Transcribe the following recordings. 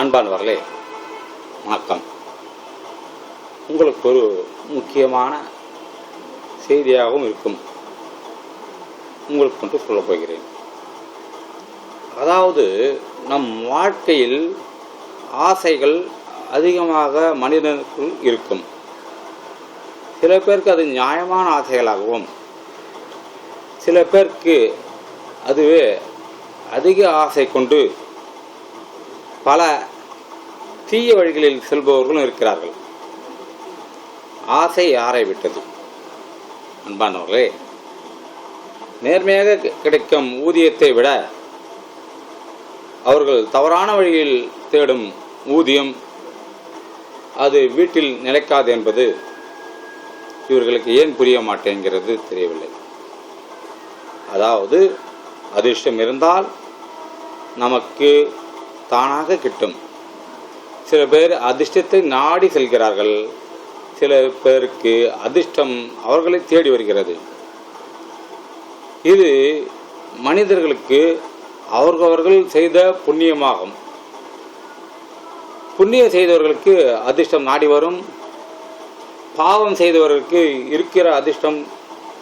அன்பானவர்களே வணக்கம். உங்களுக்கு ஒரு முக்கியமான செய்தியாகவும் இருக்கும். உங்களுக்கு கொண்டு சொல்லப் போகிறேன். அதாவது நம் வாழ்க்கையில் ஆசைகள் அதிகமாக மனிதனுக்குள் இருக்கும். சில பேருக்கு அது நியாயமான ஆசைகளாகவும் சில பேருக்கு அதுவே அதிக ஆசை கொண்டு பல தீய வழிகளில் செல்பவர்களும் இருக்கிறார்கள். ஆசை யாரை விட்டது. அன்பானவர்களே நேர்மையாக கிடைக்கும் ஊதியத்தை விட அவர்கள் தவறான வழியில் தேடும் ஊதியம் அது வீட்டில் நிலைக்காது என்பது இவர்களுக்கு ஏன் புரிய மாட்டேங்கிறது தெரியவில்லை. அதாவது அதிர்ஷ்டம் இருந்தால் நமக்கு தானாக கிட்டும். சில பேர் அதிர்ஷ்டத்தை நாடி செல்கிறார்கள். சில பேருக்கு அதிர்ஷ்டம் அவர்களை தேடி வருகிறது. இது மனிதர்களுக்கு அவர்கள் செய்த புண்ணியமாகும். புண்ணியம் செய்தவர்களுக்கு அதிர்ஷ்டம் நாடி வரும். பாவம் செய்தவர்களுக்கு இருக்கிற அதிர்ஷ்டம்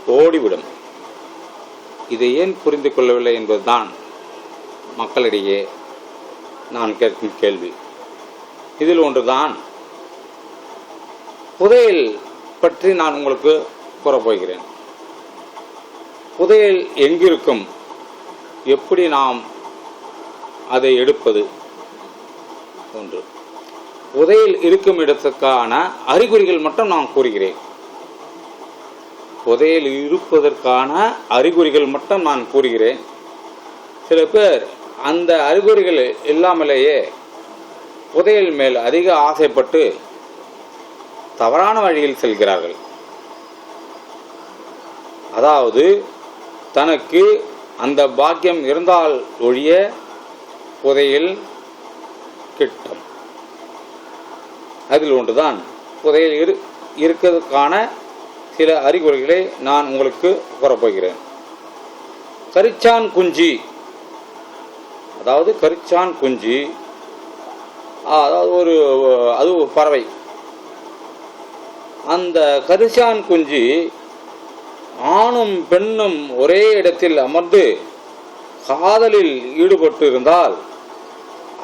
ஓடிவிடும். இதை ஏன் புரிந்து கொள்ளவில்லை என்பதுதான் மக்களிடையே நான் கேட்கும் கேள்வி. இதில் ஒன்றுதான். புதையல் பற்றி நான் உங்களுக்கு கூறப்போகிறேன். புதையல் எங்கிருக்கும்? எப்படி நாம் அதை எடுப்பது? ஒன்று. புதையல் இருக்கும் இடத்துக்கான அறிகுறிகள் மட்டும் நான் கூறுகிறேன். புதையல் இருப்பதற்கான அறிகுறிகள் மட்டும் நான் கூறுகிறேன். சில பேர் அந்த அறிகுறிகள் இல்லாமலேயே புதையல் மேல் அதிக ஆசைப்பட்டு தவறான வழியில் செல்கிறார்கள். அதாவது தனக்கு அந்த பாக்கியம் இருந்தால் ஒழிய புதையல் கிட்டும். அதில் ஒன்றுதான் புதையல் இரு இருக்கிறதுக்கான சில அறிகுறிகளை நான் உங்களுக்கு கூறப்போகிறேன். கரிச்சான் குஞ்சி அதாவது கரிச்சான் குஞ்சு. அதாவது ஒரு அது ஒரு பறவை. அந்த கரிச்சான் குஞ்சு ஆணும் பெண்ணும் ஒரே இடத்தில் அமர்ந்து காதலில் ஈடுபட்டு இருந்தால்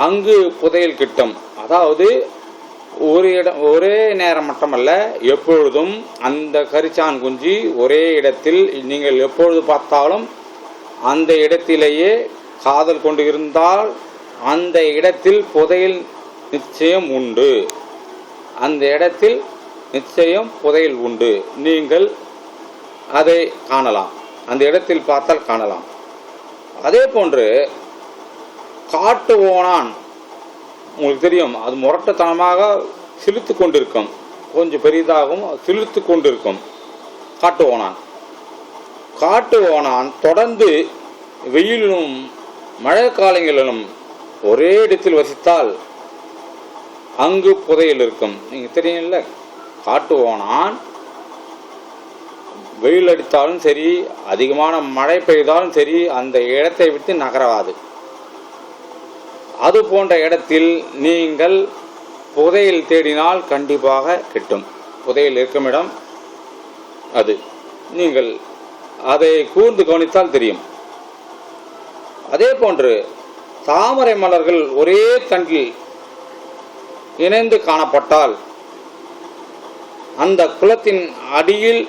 அங்கு புதையல் கிட்டம். அதாவது ஒரு இடம் ஒரே நேரம் மட்டுமல்ல எப்பொழுதும் அந்த கரிச்சான் குஞ்சு ஒரே இடத்தில் நீங்கள் எப்பொழுது பார்த்தாலும் அந்த இடத்திலேயே காதல் கொண்டு இருந்தால் அந்த இடத்தில் புதையல் நிச்சயம் உண்டு. அந்த இடத்தில் நிச்சயம் புதையல் உண்டு. நீங்கள் அதை காணலாம். அந்த இடத்தில் பார்த்தால் காணலாம். அதே போன்று காட்டு ஓனான் உங்களுக்கு தெரியும் அது முரட்டத்தனமாக சிலுத்து கொண்டிருக்கும். கொஞ்சம் பெரிதாகவும் சிலுத்து கொண்டிருக்கும். காட்டு ஓனான் காட்டு ஓனான் தொடர்ந்து வெயிலும் மழை காலங்களிலும் ஒரே இடத்தில் வசித்தால் அங்கு புதையல் இருக்கும். நீங்கள் தெரியும்ல? காட்டு ஓணான். வெயில் அடித்தாலும் சரி அதிகமான மழை பெய்தாலும் சரி அந்த இடத்தை விட்டு நகராது. அது போன்ற இடத்தில் நீங்கள் புதையல் தேடினால் கண்டிப்பாக கிட்டும். புதையல் இருக்கும் இடம் அது. நீங்கள் அதை கூர்ந்து கவனித்தால் தெரியும். அதே போன்று தாமரை மலர்கள் ஒரே தண்டில் இணைந்து காணப்பட்டால் அந்த குளத்தின் அடியில்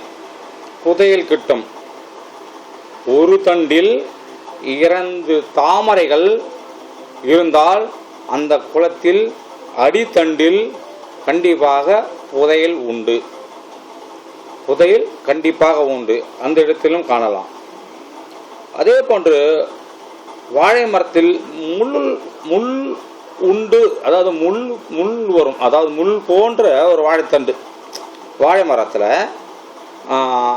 புதையல் கிட்டும். ஒரு தண்டில் இரண்டு தாமரைகள் இருந்தால் அந்த குளத்தில் அடித்தண்டில் கண்டிப்பாக புதையல் உண்டு. புதையல் கண்டிப்பாக உண்டு. அந்த இடத்திலும் காணலாம். அதே போன்று வாழை மரத்தில் முள் முள் உண்டு அதாவது முள் முள் வரும். அதாவது முள் போன்ற ஒரு வாழைத்தண்டு. வாழை மரத்தில்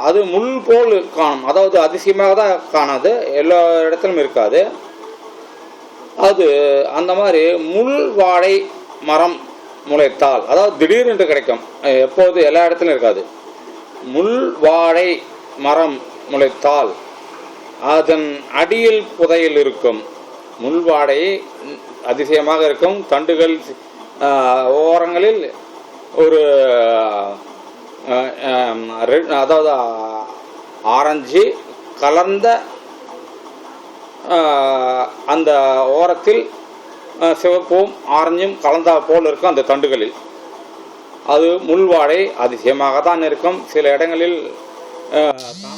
அது முள் போல் காணும். அதாவது அதிசயமாக தான் காணாது. எல்லா இடத்துலையும் இருக்காது. அது அந்த மாதிரி முள் வாழை மரம் முளைத்தால் அதாவது திடீரென்று கிடைக்கும். எப்போது எல்லா இடத்துலையும் இருக்காது. முள் வாழை மரம் முளைத்தால் அதன் அடியில் புதையில் இருக்கும் முள்வாடை அதிசயமாக இருக்கும். தண்டுகள் ஓரங்களில் ஒரு ரெட்- அதாவது ஆரஞ்சு கலந்த அந்த ஓரத்தில் சிவப்பும் ஆரஞ்சும் கலந்தா போல் இருக்கும் அந்த தண்டுகளில். அது முள்வாடை அதிசயமாக தான் இருக்கும். சில இடங்களில் ஆஹ்,